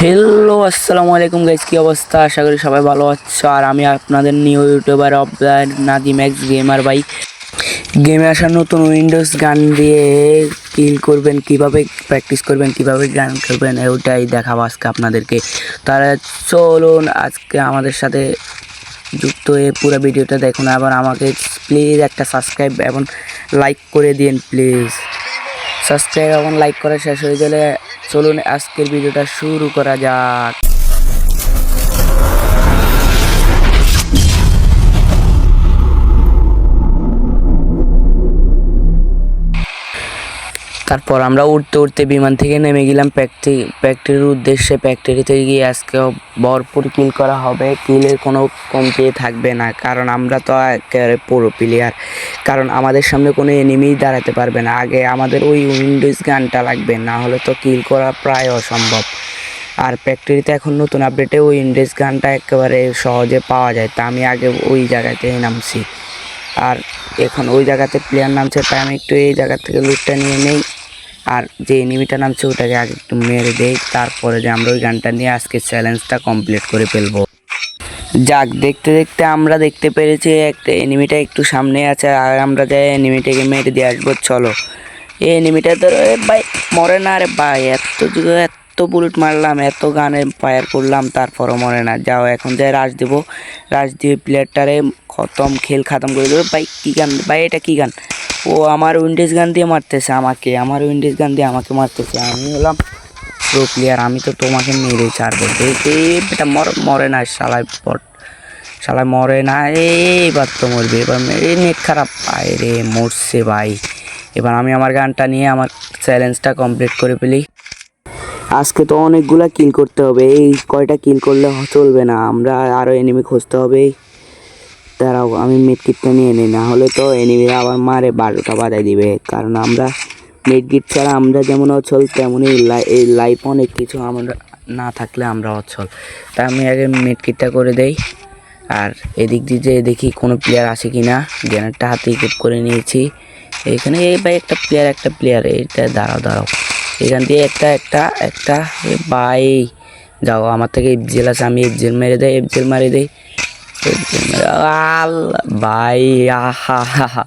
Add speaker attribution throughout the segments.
Speaker 1: Hello আসসালামু আলাইকুম guys কী অবস্থা? আশা করি সবাই ভালো আছো। আর আমি আপনাদের new YouTuber of the Nadim X gamer by গেমে আসা নতুন উইন্ডোজ গান দিয়ে কিল করবেন, কীভাবে প্র্যাকটিস করবেন, কীভাবে গান করবেন ওটাই দেখাবো আজকে আপনাদেরকে। তারা চলুন আজকে আমাদের সাথে যুক্ত হয়ে পুরো ভিডিওটা দেখুন। আবার আমাকে প্লিজ একটা সাবস্ক্রাইব এবং লাইক করে দিন প্লিজ সাবস্ক্রাইব এবং লাইক করা শেষ হয়ে গেলে চলুন আজকের ভিডিওটা শুরু করা যাক। তারপর আমরা উঠতে উঠতে বিমান থেকে নেমে গেলাম ফ্যাক্টরি ফ্যাক্টরির উদ্দেশ্যে। ফ্যাক্টরিতে গিয়ে আজকে ভরপুর কিল করা হবে। কিলের কোনো কমতি থাকবে না, কারণ আমরা তো একেবারে পুরো প্লেয়ার কারণ আমাদের সামনে কোনো এনিমি দাঁড়াতে পারবে না। আগে আমাদের ওই উইন্ডোজ গানটা লাগবে, না হলে তো কিল করা প্রায় অসম্ভব। আর ফ্যাক্টরিতে এখন নতুন আপডেটে ওই উইন্ডোজ গানটা একেবারে সহজে পাওয়া যায়। তা আমি আগে ওই জায়গাতেই নামছি। আর এখন ওই জায়গাতে প্লেয়ার নামছে, তাই আমি একটু এই জায়গা থেকে লুটটা নিয়ে নেই। আর যে এনিমিটা নামছে, ওটাকে আগে একটু মেরে দেই, তারপরে যে আমরা ওই গানটা নিয়ে আজকে চ্যালেঞ্জটা কমপ্লিট করে ফেলব। যাক, দেখতে দেখতে আমরা দেখতে পেরেছি, একটা এনিমিটা একটু সামনে আছে, আর আমরা যাই এনিমিটাকে মেরে দিয়ে আসব, চলো। এই এনিমিটা এ ভাই, মরে না রে ভাই, এত যুগে এত বুলেট মারলাম, এত গানে ফায়ার করলাম, তারপরও মরে না। যাও, এখন যাই রাশ দেবো। রাশ দিয়ে প্লেয়ারটারে খতম, খেল খাতম করে দেবো। ভাই, কী গান? ভাই, এটা কী গান? ও আমার উইন্ডোজ গান দিয়ে মারতেছে আমাকে, আমার উইন্ডোজ গান দিয়ে আমাকে মারতেছে। আমি হলাম প্রো প্লেয়ার আমি তো তোমাকে মেরে ছাড়বো। এটা মর, মরে না, শালায় পট, শালায় মরে না এবার তো মরবে, এবার এই নেট খারাপ। পায় রে, মরছে ভাই। এবার আমি আমার গানটা নিয়ে, আমার চ্যালেঞ্জটা কমপ্লিট করে ফেলি। আজকে তো অনেকগুলা কিল করতে হবে। এই কয়টা কিল করলে চলবে না? আমরা আরও এনিমি খুঁজতে হবে। তারাও আমি মেডকিটটা নিয়ে নিই। না হলে তো এনিমি আবার মারে, বারোটা বাজাই দিবে। কারণ আমরা মেডকিট ছাড়া আমরা যেমন অচল তেমনই এই লাইফ অনেক কিছু আমরা না থাকলে আমরা অচল। তাই আমি আগে মেডকিটটা করে দেই। আর এদিক দিয়ে যে দেখি কোনো প্লেয়ার আছে কি না গ্যানেরটা হাতে ইকুপ করে নিয়েছি। এখানে এই ভাই একটা প্লেয়ার একটা প্লেয়ার এইটা দাঁড়াও দাঁড়াও। এখান দিয়ে একটা একটা একটা বাই। যাও, আমার থেকে এফজেল আছে, আমি এফজেল মেরে দেয় এফজেল মারি দেই। আল ভাই আহা, হা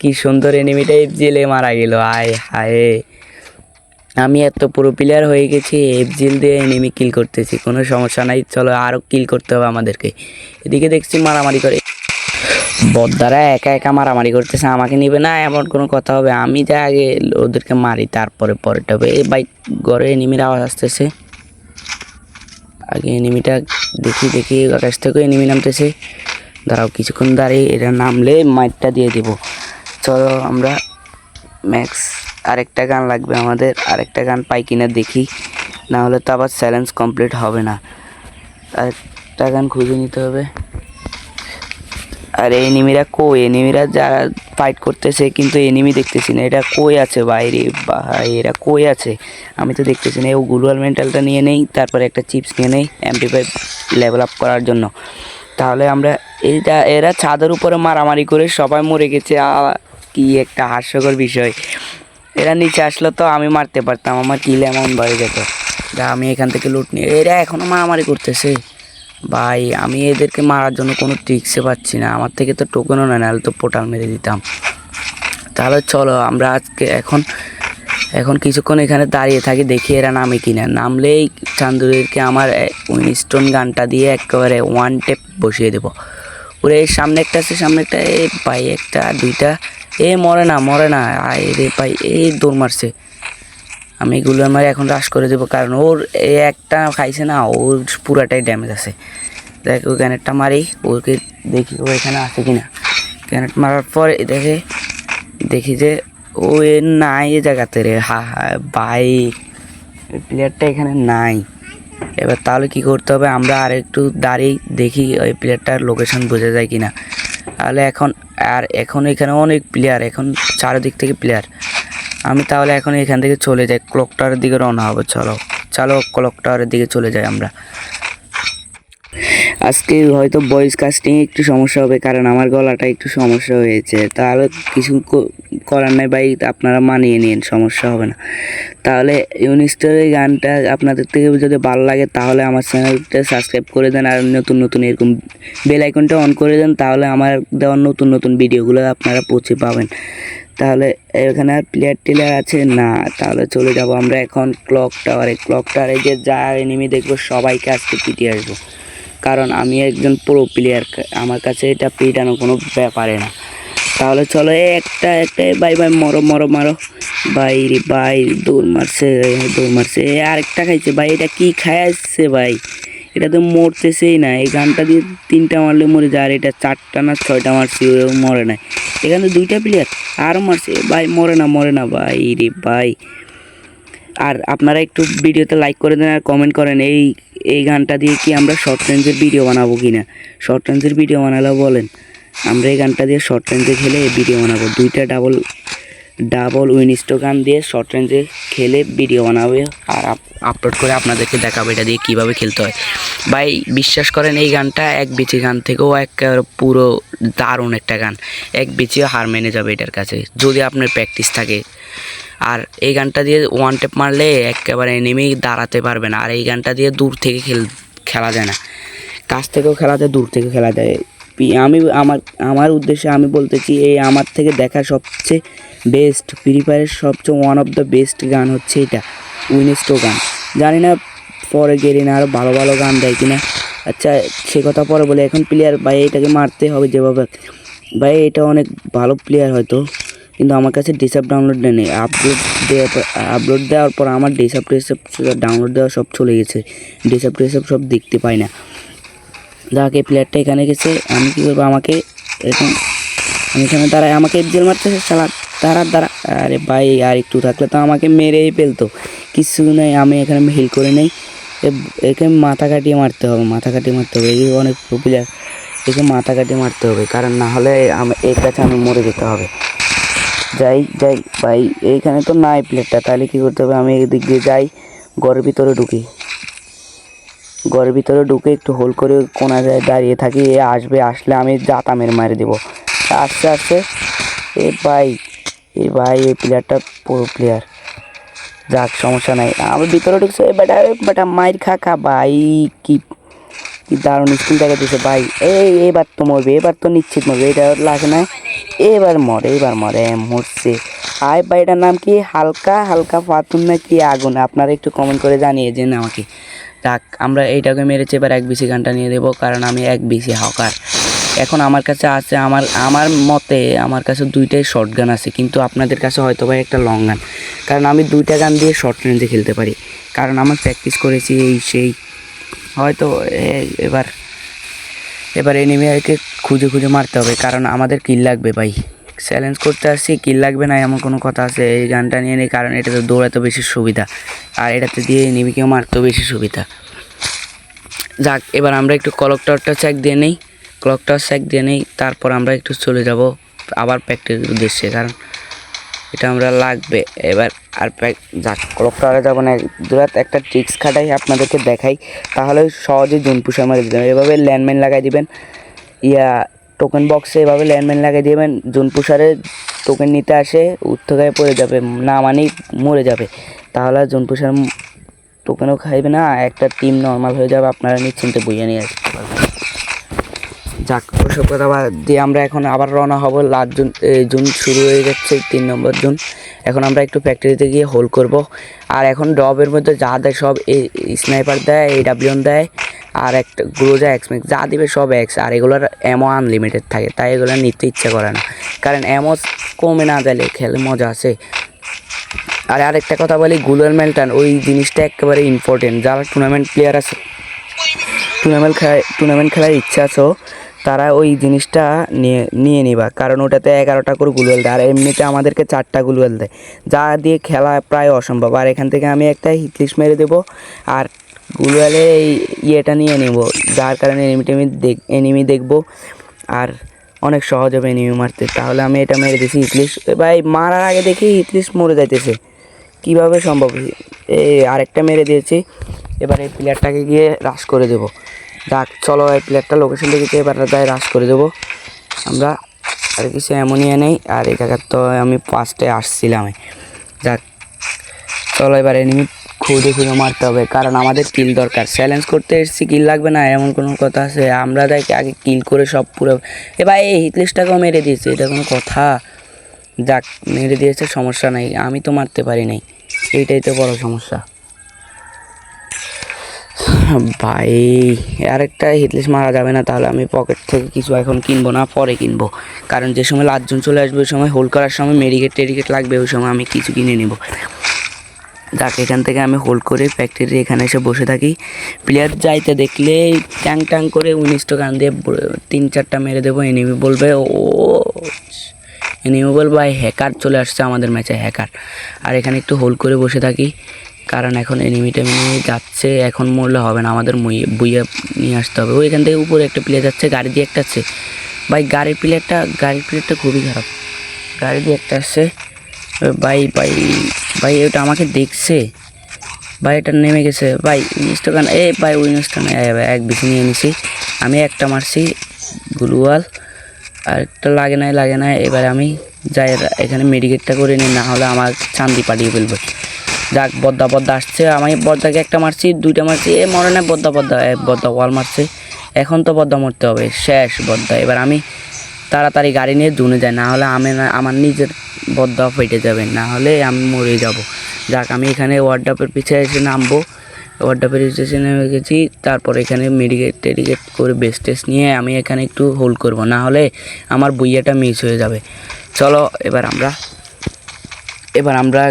Speaker 1: কি সুন্দর এনিমিটা এফজেলে মারা গেল, আয়, হায়। আমি এত পুরো প্লেয়ার হয়ে গেছি এফজিল দিয়ে এনিমি কিল করতেছি, কোনো সমস্যা নাই, চলো আরও কিল করতে হবে আমাদেরকে। এদিকে দেখছি মারামারি করে। বদ্দারা একা একা মারামারি করতেছে, আমাকে নিবে না, এমন কোনো কথা হবে। আমি যা আগে ওদেরকে মারি, তারপরে পরেটা হবে। এই বাইক ঘরে এনিমির আওয়াজ আসতেছে। আগে এনিমিটা দেখি দেখি, আকাশ থেকে এনিমি নামতেছে। দাঁড়াও, কিছুক্ষণ দাঁড়িয়ে এটা নামলে মাইটটা দিয়ে দিব। চলো আমরা ম্যাক্স, আরেকটা গান লাগবে আমাদের। আরেকটা গান পাই কিনা দেখি। না হলে তো আবার চ্যালেঞ্জ কমপ্লিট হবে না। আরেকটা গান খুঁজে নিতে হবে। আর এনিমিরা কই? এনিমিরা যারা ফাইট করতেছে, কিন্তু এনিমি দেখতেছি না। এটা কই আছে বাইরে? ভাই এরা কই আছে? আমি তো দেখতেছি না। ও গ্লোয়াল মেন্টালটা নিয়ে নেই, তারপরে একটা চিপস নিয়ে নেই এমপি ফাইভ লেভেল আপ করার জন্য। তাহলে আমরা এটা এরা ছাদের উপরে মারামারি করে সবাই মরে গেছে। কি একটা হাস্যকর বিষয়। এরা নিচে আসলো তো আমি মারতে পারতাম, আমার কিল এমন বেড়ে যেত। যা, আমি এখান থেকে লুট নিয়ে এরা এখনও মারামারি করতেছে। ভাই, আমি এদেরকে মারার জন্য কোনো ট্রিক্সে পাচ্ছি না। আমার থেকে তো টোকেনও না, নাহলে তো পোটাল মেরে দিতাম। তাহলে চলো, আমরা আজকে এখন এখন কিছুক্ষণ এখানে দাঁড়িয়ে থাকি, দেখি এরা নামে কিনা। নামলেই চান্দুদেরকে আমার উইনস্টোন গানটা দিয়ে একেবারে ওয়ান টেপ বসিয়ে দেবো। ওরে, সামনে একটা আছে, সামনে একটা, এ ভাই, একটা, দুইটা, এ মরে না মরে না। আয় রে ভাই এই দৌড় মারছে। আমি এগুলো আমার এখন রাশ করে দেবো, কারণ ওর একটা খাইছে না, ওর পুরাটাই ড্যামেজ আছে। দেখ, ওই গ্যানেটটা মারি, ওকে দেখি ও এখানে আছে কি না গ্যানেট মারার পর দেখে, দেখি যে ও এ নাই এ জায়গাতে রে, হা হা, ভাই প্লেয়ারটা এখানে নাই। এবার তাহলে কি করতে হবে? আমরা আর একটু দাঁড়িয়ে দেখি ওই প্লেয়ারটার লোকেশন বোঝা যায় কি না তাহলে এখন, আর এখন এখানে অনেক প্লেয়ার এখন চারিদিক থেকে প্লেয়ার আমি তাহলে এখন এখান থেকে চলে যাই। ক্লক টাওয়ারের দিকে রওনা হব, চলো। চলো ক্লক টাওয়ারের দিকে চলে যাই আমরা। আজকে হয়তো ভয়েস কাস্টিং একটু সমস্যা হবে, কারণ আমার গলাটা একটু সমস্যা হয়েছে। তাহলে কিছু করার নাই ভাই, আপনারা মানিয়ে নিন, সমস্যা হবে না। তাহলে ইউনিস্টারের গানটা আপনাদের থেকে যদি ভালো লাগে, তাহলে আমার চ্যানেলটা সাবস্ক্রাইব করে দেন, আর নতুন নতুন এরকম বেল আইকনটা অন করে দেন, তাহলে আমার দেওয়ার নতুন নতুন ভিডিওগুলো আপনারা পৌঁছে পাবেন। তাহলে এখানে আর প্লেয়ার টিলার আছে? না, তাহলে চলে যাব আমরা এখন ক্লক টাওয়ারে ক্লক টাওয়ারে যে যা এনিমি দেখব, সবাইকে আজকে পিটিয়ে আসব। কারণ আমি একজন প্রো প্লেয়ার আমার কাছে এটা পিটানো কোনো ব্যাপারে না। তাহলে চলো একটা একটা বাই বাই মরো মরো, মারো। ভাই রে ভাই দৌড় মারছে দৌড় মারছে। আরেকটা খাইছে। ভাই, এটা কি খাই আসছে ভাই? এটা তো মরতেছেই না। এই গানটা দিয়ে তিনটা মারলে মরে যায়, আর এটা চারটা না ছয়টা মারছি মরে না এখানে তো দুইটা প্লেয়ার আরও মারছে। ভাই, মরে না মরে না, ভাই রে ভাই। আর আপনারা একটু ভিডিওতে লাইক করে দেন আর কমেন্ট করেন, এই এই গানটা দিয়ে কি আমরা শর্ট রেঞ্জের ভিডিও বানাবো কি না শর্ট রেঞ্জের ভিডিও বানালেও বলেন, আমরা এই গানটা দিয়ে শর্ট রেঞ্জে খেলে ভিডিও বানাবো। দুইটা ডাবল ডাবল উইনিস্টো গান দিয়ে শর্ট রেঞ্জে খেলে ভিডিও বানাবে আর আপলোড করে আপনাদেরকে দেখাবে এটা দিয়ে কীভাবে খেলতে হয়। ভাই, বিশ্বাস করেন এই গানটা এক বিচি গান থেকেও একেবারে পুরো দারুণ একটা গান। এক বিচিও হার মেনে যাবে এটার কাছে, যদি আপনার প্র্যাকটিস থাকে। আর এই গানটা দিয়ে ওয়ান টেপ মারলে একেবারে নেমে দাঁড়াতে পারবে না। আর এই গানটা দিয়ে দূর থেকে খেল খেলা যায় না। কাছ থেকেও খেলা যায় দূর থেকে খেলা যায়। আমি আমার আমার উদ্দেশ্যে আমি বলতেছি এই আমার থেকে দেখা সবচেয়ে বেস্ট ফ্রি ফায়ারের সবচেয়ে ওয়ান অফ দ্য বেস্ট গান হচ্ছে এটা উইনেস্টো গান। জানি না পরে গেলে না আরও ভালো ভালো গান দেয় কিনা। আচ্ছা সে কথা পরে বলে, এখন প্লেয়ার ভাই এটাকে মারতে হবে যেভাবে। ভাই, এটা অনেক ভালো প্লেয়ার হয়তো, কিন্তু আমার কাছে ডিসাপ ডাউনলোড নেই। আপলোড দেওয়ার পর আপলোড দেওয়ার পর আমার ডিসাপ টিসাপ ডাউনলোড দেওয়া সব চলে গেছে। ডিসাপ টিসাপ সব দেখতে পাই না। যাক প্লেয়ারটা এখানে গেছে, আমি কী করব আমাকে এখন আমি এখানে দাঁড়ায়, আমাকে জেল মারতেছে সালা দাঁড়া দাঁড়া, আরে ভাই, আর একটু থাকলে তো আমাকে মেরেই ফেলতো, কিছু নেই, আমি এখানে হিল করে নেই, এ- একে মাথা কাটিয়ে মারতে হবে, মাথা কাটিয়ে মারতে হবে, এই অনেক প্লেয়ার একে মাথা কাটিয়ে মারতে হবে, কারণ না হলে আমি, এর কাছে আমি মরে যেতে হবে। যাই যাই, ভাই এইখানে তো নাই প্লেটটা তাহলে কী করতে হবে, আমি এদিক দিয়ে যাই, ঘরের ভিতরে ঢুকি। ঘরের ভিতরে ঢুকে একটু হোল করে কোনা যায় দাঁড়িয়ে থাকি, এ আসবে, আসলে আমি জাতা মেরে দেবো। আস্তে আস্তে, এ ভাই এ ভাই, এই প্লেয়ারটা পুরো প্লেয়ার যাক, সমস্যা নাই। আমার ভিতরে ঢুকছে বেটা বেটা, মাইর খা খা, ভাই, কি কি দারুণ স্কিল দেখা দিছে, ভাই। এই, এবার তো মরবে, এবার তো নিশ্চিত মরবে, এটা লাগে না এবার মরে এবার মরে, মরছে। আয় ভাই, এটার নাম কি? হালকা হালকা পাতুন না কি আগুন? আপনারা একটু কমেন্ট করে জানিয়ে দিন আমাকে। যাক, আমরা এইটাকে মেরেছি, এবার এক বিসি গানটা নিয়ে দেবো, কারণ আমি এক বিসি হকার এখন আমার কাছে আছে, আমার আমার মতে আমার কাছে দুইটাই শর্ট গান আছে, কিন্তু আপনাদের কাছে হয়তো ভাই একটা লং গান কারণ আমি দুইটা গান দিয়ে শর্ট রেঞ্জে খেলতে পারি। কারণ আমার প্র্যাকটিস করেছি এই সেই, হয়তো এবার এবার এনিমিয়াকে খুঁজে খুঁজে মারতে হবে, কারণ আমাদের কিল লাগবে ভাই। চ্যালেঞ্জ করতে আসছি, কি লাগবে না, এমন কোনো কথা আছে, এই গানটা নিয়ে নিই, কারণ এটাতে দৌড়াতে বেশি সুবিধা। আর এটাতে দিয়ে এনিমিকে মারতেও বেশি সুবিধা। যাক, এবার আমরা একটু ক্লক টাওয়ারটা চেক দিয়ে নেই ক্লক টাওয়ার চেক দিয়ে নেই, তারপর আমরা একটু চলে যাব আবার প্র্যাকটিস উদ্দেশ্যে, কারণ এটা আমরা লাগবে। এবার আর যাক ক্লক টাওয়ারে যাব না, দুরাত একটা ট্রিক্স খাটাই আপনাদেরকে দেখাই, তাহলে সহজে জুন পুষা মারি দিবেন এভাবে ল্যান্ডমাইন লাগাই দিবেন, ইয়া টোকেন বক্সে এভাবে ল্যান্ডমাইন লাগিয়ে দেবেন। জুন পুষারে টোকেন নিতে আসে উত্তকায় পড়ে যাবে। না মানেই মরে যাবে। তাহলে জুন পুষার টোকেনও খাইবে না। একটা টিম নর্মাল হয়ে যাবে, আপনারা নিশ্চিন্তে বইয়ে নিয়ে আসতে পারবেন। যাক, ওসব কথা বাদ দিয়ে আমরা এখন আবার রওনা হব। লাস্ট জুন জুন শুরু হয়ে যাচ্ছে, তিন নম্বর জুন। এখন আমরা একটু ফ্যাক্টরিতে গিয়ে হোল করব। আর এখন ডবের মধ্যে যা দেয় সব স্নাইপার দেয় এ ডাব্লিউন দেয়। আর একটা গ্রোজা এক্সমেক্স যা দিবে সব এক্স আর এগুলোর অ্যামো আনলিমিটেড থাকে, তাই এগুলো নিতে ইচ্ছা করে না। কারণ অ্যামো কমে না গেলে খেলে মজা আছে। আর আরেকটা কথা বলি গুলার মেলটান ওই জিনিসটা একেবারে ইম্পর্টেন্ট যারা টুর্নামেন্ট প্লেয়ার আছে টুর্নামেন্ট খেলায় টুর্নামেন্ট খেলার ইচ্ছা আছো, তারা ওই জিনিসটা নিয়ে নিয়ে নিবা। কারণ ওটাতে এগারোটা করে গুলওয়েল দেয়, আর এমনিতে আমাদেরকে চারটা গুলওয়েল দেয়। যা দিয়ে খেলা প্রায় অসম্ভব। আর এখান থেকে আমি একটা হিটলিস্ট মেরে দেবো, আর গুলওয়েলে এই ইয়েটা নিয়ে নেব, যার কারণে এনিমি টেমি দেখ এনিমি দেখব, আর অনেক সহজ হবে এনিমি মারতে। তাহলে আমি এটা মেরে দিয়েছি হিটলিস্ট ভাই, মারার আগে দেখি হিটলিস্ট মরে যাইতেছে। কীভাবে সম্ভব? এই আরেকটা মেরে দিয়েছি। এবার এই প্লেয়ারটাকে গিয়ে রাশ করে দেবো। যাক, চলো এই প্লেয়ারটা লোকেশন দেখেছি এবার যাই রাশ করে দেবো। আমরা আর কিছু এমনই নেই, আর জায়গার তো আমি ফার্স্টে আসছিলাম যাক, চলো এবার এনিমি খুঁজে খুঁজে মারতে হবে, কারণ আমাদের কিল দরকার। চ্যালেঞ্জ করতে এসেছি কিল লাগবে না, এমন কোনো কথা আছে? আমরা দেখি, আগে কিল করে সব পুরো এবার এই হিটলিস্টটাকেও মেরে দিয়েছে, এটা কোনো কথা? যাক, মেরে দিয়েছে, সমস্যা নাই, আমি তো মারতে পারি নাই। এইটাই তো বড় সমস্যা। ভাই, আরেকটা হিটলিস মারা যাবে না, তাহলে আমি পকেট থেকে কিছু এখন কিনবো না, পরে কিনবো। কারণ যে সময় লাটজন চলে আসবে, ওই সময় হোল্ড করার সময় মেডিকেট টেডিকেট লাগবে, ওই সময় আমি কিছু কিনে নেব। যাক এখান থেকে আমি হোল্ড করে ফ্যাক্টরি এখানে এসে বসে থাকি। প্লেয়ার যাইতে দেখলে ট্যাং ট্যাং করে উনিশটা গান দিয়ে তিন চারটা মেরে দেবো এনিমি বলবে, ও এনিমি বলবে, ভাই হ্যাকার চলে আসছে আমাদের ম্যাচে হ্যাকার আর এখানে একটু হোল্ড করে বসে থাকি, কারণ এখন এনিমি টেমিনি যাচ্ছে, এখন মরলে হবে না, আমাদের বুইয়া নিয়ে আসতে হবে। ওই এখান থেকে উপরে একটা প্লেয়ার যাচ্ছে, গাড়ি দিয়ে একটা আছে ভাই, গাড়ির প্লেয়ারটা গাড়ির প্লেয়ারটা খুবই খারাপ। গাড়ি দিয়ে একটা আসছে। ভাই ভাই ভাই, ওটা আমাকে দেখছে। ভাই, এটা নেমে গেছে। ভাই উনিশটা গান এ ভাই উনিশটা না এক বেশি নিয়ে নিছি আমি একটা মারছি গুলুয়াল আর একটা লাগে নাই, লাগে না এবার আমি যাই, এখানে মেডিকেটটা করে নিই, না হলে আমার চান্দি পাঠিয়ে ফেলবে। যাক, বদ্দা বদ্দা আসছে। আমি বদ্দাকে একটা মারছি, দুইটা মারছি। এ মরে না, বদ্দা বদ্দা বদ্দা ওয়াল মারছে। এখন তো বদ্দা মরতে হবে। শেষ বদ্দা। এবার আমি তাড়াতাড়ি গাড়ি নিয়ে দুনে যায়, না হলে আমি আমার নিজের বদ্দা ফেটে যাবে, না হলে আমি মরে যাব। যাক, আমি এখানে ওয়ার্ডাপের পিছে এসে নামবো। ওয়ার্ডাপের স্টেশনে নেমে গেছি, তারপর এখানে মেডিকেট টেডিকেট করে বেস্ট টেস্ট নিয়ে আমি এখানে একটু হোল্ড করব, না হলে আমার বইয়াটা মিস হয়ে যাবে। চলো, এবার আমরা এবার আমরা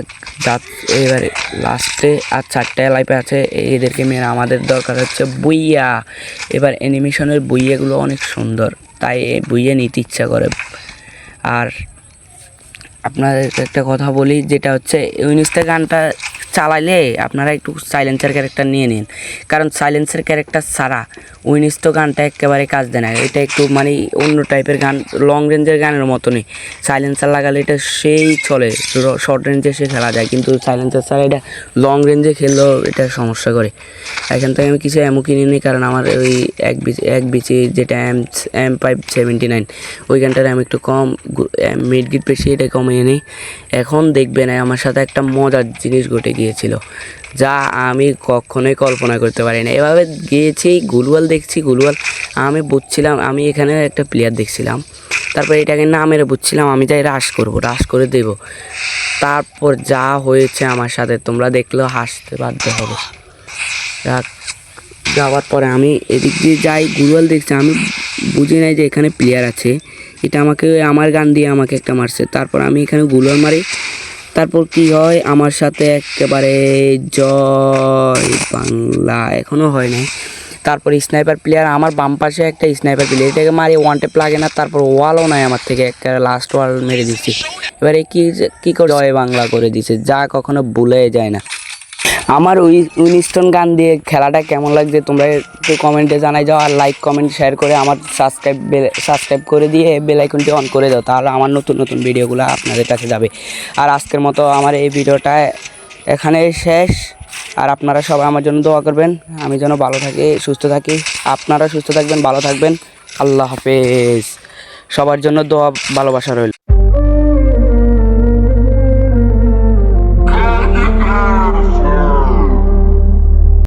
Speaker 1: যা এবার লাস্টে আর চারটে লাইফে আছে, এদেরকে মেরে আমাদের দরকার হচ্ছে বইয়া। এবার অ্যানিমেশনের বইয়াগুলো অনেক সুন্দর। তাই বুঝে নিতে ইচ্ছা করে। আর আপনাদের একটা কথা বলি যেটা হচ্ছে ইউনিস্তে গানটা চালাইলে আপনারা একটু সাইলেন্সার ক্যারেক্টার নিয়ে নিন। কারণ সাইলেন্সের ক্যারেক্টার ছাড়া উইনিস্টো গানটা একেবারে কাজ দেয় না। এটা একটু মানে অন্য টাইপের গান লং রেঞ্জের গানের মতনই। সাইলেন্সার লাগালে এটা সেই চলে শর্ট রেঞ্জে সে খেলা যায়। কিন্তু সাইলেন্সার ছাড়া এটা লং রেঞ্জে খেললেও এটা সমস্যা করে। এখান থেকে আমি কিছু এমও কিনে নিই, কারণ আমার ওই এক বিচি এক বিচি যেটা M M five seventy nine ওই গানটার আমি একটু কম। মিড গিট বেশি, এটা কমিয়ে নিই। এখন দেখবেন আমার সাথে একটা মজার জিনিস ঘটে গিয়েছিল, যা আমি কখনোই কল্পনা করতে পারি না। এভাবে গিয়েছি গুলওয়াল দেখছি গুলওয়াল আমি বুঝছিলাম, আমি এখানে একটা প্লেয়ার দেখছিলাম। তারপর এটাকে না মেরে বুঝছিলাম, আমি যাই রাশ করব রাশ করে দেব। তারপর যা হয়েছে আমার সাথে, তোমরা দেখলেও হাসতে বাধ্য হবে। যাওয়ার পরে আমি এদিক দিয়ে যাই গুগল দেখছি, আমি বুঝি নাই যে এখানে প্লেয়ার আছে। এটা আমাকে, আমার গান দিয়ে আমাকে একটা মারছে। তারপর আমি এখানে গুগল মারি তারপর কি হয়? আমার সাথে একেবারে জয় বাংলা। এখনও হয় নাই। তারপর স্নাইপার প্লেয়ার আমার বাম পাশে একটা স্নাইপার প্লেয়ার এটাকে মারি ওয়ান টেপ লাগে না। তারপর ওয়ালও নাই আমার থেকে। একটা লাস্ট ওয়াল মেরে দিচ্ছি। এবারে কি কী করে জয় বাংলা করে দিছে। যা কখনো ভুলে যায় না। আমার উই উইনস্টন গান দিয়ে খেলাটা কেমন লাগছে তোমরা একটু কমেন্টে জানাই যাও আর লাইক কমেন্ট শেয়ার করে আমার সাবস্ক্রাইব সাবস্ক্রাইব করে দিয়ে বেল আইকনটি অন করে দাও তাহলে আমার নতুন নতুন ভিডিওগুলো আপনাদের কাছে যাবে। আর আজকের মতো আমার এই ভিডিওটা এখানে শেষ। আর আপনারা সবাই আমার জন্য দোয়া করবেন। আমি যেন ভালো থাকি, সুস্থ থাকি। আপনারা সুস্থ থাকবেন, ভালো থাকবেন। আল্লাহ হাফেজ। সবার জন্য দোয়া, ভালোবাসা রইল।